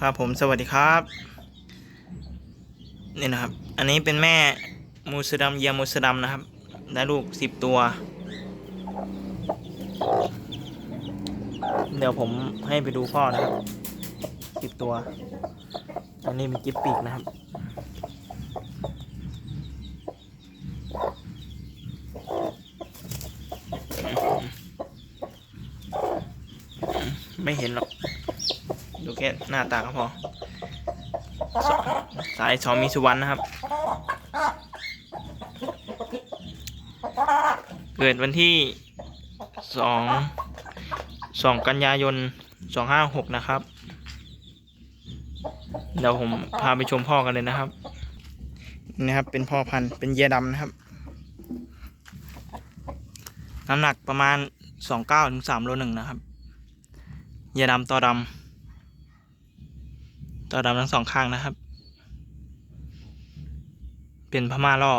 ครับผมสวัสดีครับนี่นะครับ อันนี้เป็นแม่มูสดัมเยียมูสดัมนะครับ ได้ลูกสิบตัว เดี๋ยวผมให้ไปดูพ่อนะครับสิบตัว อันนี้เป็นกิฟปีกนะครับไม่เห็นหรอก ดูแค่หน้าตาก็พอสายสอมีสุวรรณนะครับ เกิดวันที่สองสองกันยายนสองห้าหกนะครับ เดี๋ยวผมพาไปชมพ่อกันเลยนะครับนี่นะครับ เป็นพ่อพันธุ์เป็นเยียดำนะครับ น้ำหนักประมาณสองเก้าถึงสามโลหนึ่งนะครับ เยียดำต่อดำ ต่อดำทั้งสองข้างนะครับ เป็นพม่าล่อ